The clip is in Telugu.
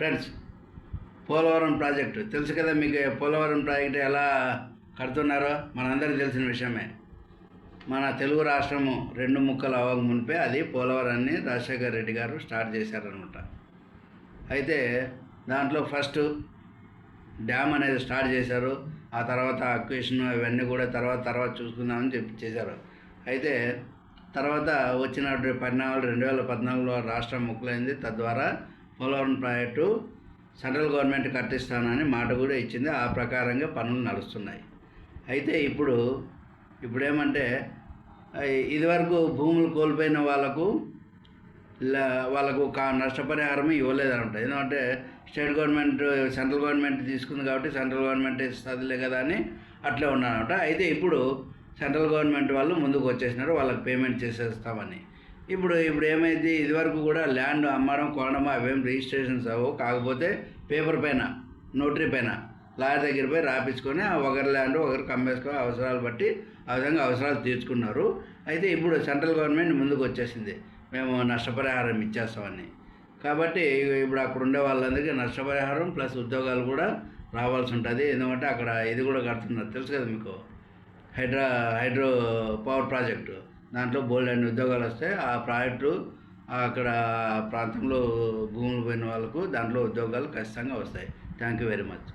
Friends Polavaram project. తెలుసు కదా మీకు పోలవరం ప్రాజెక్టు ఎలా కడుతున్నారో? మనందరికీ తెలిసిన విషయమే. మన తెలుగు రాష్ట్రము రెండు ముక్కలు అవ్వక మునిపే అది పోలవరాన్ని రాజశేఖర్ రెడ్డి గారు స్టార్ట్ చేశారనమాట. అయితే దాంట్లో ఫస్ట్ డ్యామ్ అనేది స్టార్ట్ చేశారు. ఆ తర్వాత అక్వేషన్ ఇవన్నీ కూడా తర్వాత తర్వాత చూసుకుందామని చెప్పి చేశారు. అయితే తర్వాత వచ్చినటువంటి పరిణామాలు రెండు వేల పద్నాలుగులో రాష్ట్రం ముక్కలైంది. తద్వారా పోలవరం ప్రాజెక్టు సెంట్రల్ గవర్నమెంట్ కట్టిస్తానని మాట కూడా ఇచ్చింది. ఆ ప్రకారంగా పనులు నడుస్తున్నాయి. అయితే ఇప్పుడు ఇప్పుడేమంటే ఇదివరకు భూములు కోల్పోయిన వాళ్ళకు వాళ్ళకు కా నష్టపరిహారం ఇవ్వలేదనమాట ఎందుకంటే స్టేట్ గవర్నమెంట్ సెంట్రల్ గవర్నమెంట్ తీసుకుంది కాబట్టి సెంట్రల్ గవర్నమెంట్ ఇస్తుందిలే కదా అని అట్లే ఉన్నారన్నమాట అయితే ఇప్పుడు సెంట్రల్ గవర్నమెంట్ వాళ్ళు ముందుకు వచ్చేసినారు. వాళ్ళకి పేమెంట్ చేసేస్తామని. ఇప్పుడు ఇప్పుడు ఏమైంది? ఇదివరకు కూడా ల్యాండ్ అమ్మడం కొనడం అవేం రిజిస్ట్రేషన్స్ అవ్వవు. కాకపోతే పేపర్ పైన నోటరీ పైన లాయర్ దగ్గర పోయి రాపించుకొని ఒకరి ల్యాండ్ ఒకరికి కమ్మేసుకొని అవసరాలు బట్టి ఆ విధంగా అవసరాలు తీర్చుకున్నారు. అయితే ఇప్పుడు సెంట్రల్ గవర్నమెంట్ ముందుకు వచ్చేసింది. మేము నష్టపరిహారం ఇచ్చేస్తామని కాబట్టి ఇప్పుడు అక్కడ ఉండే వాళ్ళందరికీ నష్టపరిహారం ప్లస్ ఉద్యోగాలు కూడా రావాల్సి ఉంటుంది. ఎందుకంటే అక్కడ ఇది కూడా కడుతున్నారు. తెలుసు కదా మీకు? హైడ్రా హైడ్రో పవర్ ప్రాజెక్టు. దాంట్లో బోల్డ్ అన్ని ఉద్యోగాలు వస్తాయి. ఆ ప్రాజెక్టు అక్కడ ప్రాంతంలో భూములు పోయిన వాళ్ళకు దాంట్లో ఉద్యోగాలు ఖచ్చితంగా వస్తాయి. Thank you very much.